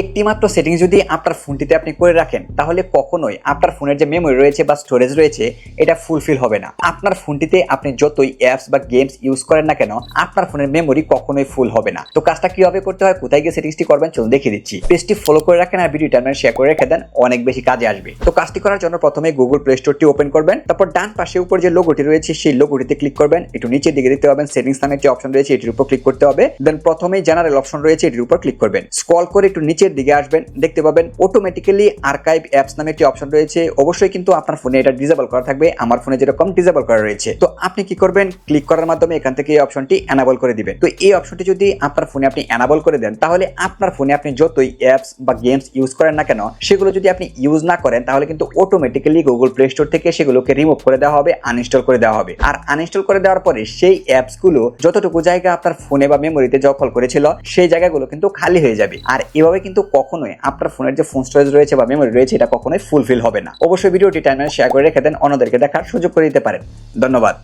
একটি মাত্র সেটিংস যদি আপনার ফোনটিতে আপনি করে রাখেন, তাহলে কখনোই আপনার ফোনের যে মেমোরি রয়েছে বা স্টোরেজ রয়েছে, এটা ফুলফিল হবে না। আপনার ফোনটিতে আপনি যতই অ্যাপস বা গেমস ইউজ করেন না কেন, আপনার ফোনের মেমোরি কখনোই ফুল হবে না। তো কাজটা কীভাবে করতে হয়, কোথায় গিয়ে সেটিংসটি করবেন, চলুন দেখিয়ে দিচ্ছি। পেজটি ফলো করে রাখেন আর ভিডিওটা আপনার শেয়ার করে রেখে দেন, অনেক বেশি কাজে আসবে। তো কাজটি করার জন্য প্রথমে গুগল প্লে স্টোরটি ওপেন করবেন, তারপর ডান পাশে উপর যে লোগোটি রয়েছে, সেই লোগোটিতে ক্লিক করবেন, একটু নিচের দিকে দেখতে পাবেন সেটিংস নামে একটি অপশন রয়েছে, এটির উপর ক্লিক করতে হবে। দেন প্রথমে জেনারেল অপশন রয়েছে, এটির উপর ক্লিক করবেন। স্ক্রল করে একটু নিচের দিকে আসবেন, দেখতে পাবেন অটোমেটিক্যালি আর্কাইভ অ্যাপস নামে একটি অপশন রয়েছে। অবশ্যই কিন্তু আপনার ফোনে এটা ডিজেবল করা থাকবে, আমার ফোনে যেরকম ডিজেবল করা রয়েছে। তো আপনি কি করবেন? ক্লিক করার মাধ্যমে এখান থেকে এই অপশনটি এনাবল করে দিবেন। তো এই অপশনটি যদি আপনার ফোনে আপনি এনাবল করে দেন, তাহলে আপনার ফোনে আপনি যতই অ্যাপস বা গেমস ইউজ করেন না কেন, সেগুলো যদি আপনি ইউজ না করেন, তাহলে কিন্তু অটোমেটিক্যালি গুগল প্লে স্টোর থেকে সেগুলোকে রিমুভ করে দেওয়া হবে আনইনস্টল করে দেওয়া হবে। আর আনইনস্টল করে দেওয়ার পরে সেই অ্যাপসগুলো যতটুকু জায়গা আপনার ফোনে বা মেমোরিতে দখল করেছিল, সেই জায়গাগুলো কিন্তু খালি হয়ে যাবে। আর এভাবে কিন্তু কখনোই আপনার ফোনের যে ফোন স্টোরেজ রয়েছে বা মেমোরি রয়েছে, এটা কখনোই ফুলফিল হবে না। অবশ্যই ভিডিওটি টাইমে শেয়ার করে রেখে দেন, অন্যদেরকে দেখার সুযোগ করে দিতে পারেন। ধন্যবাদ।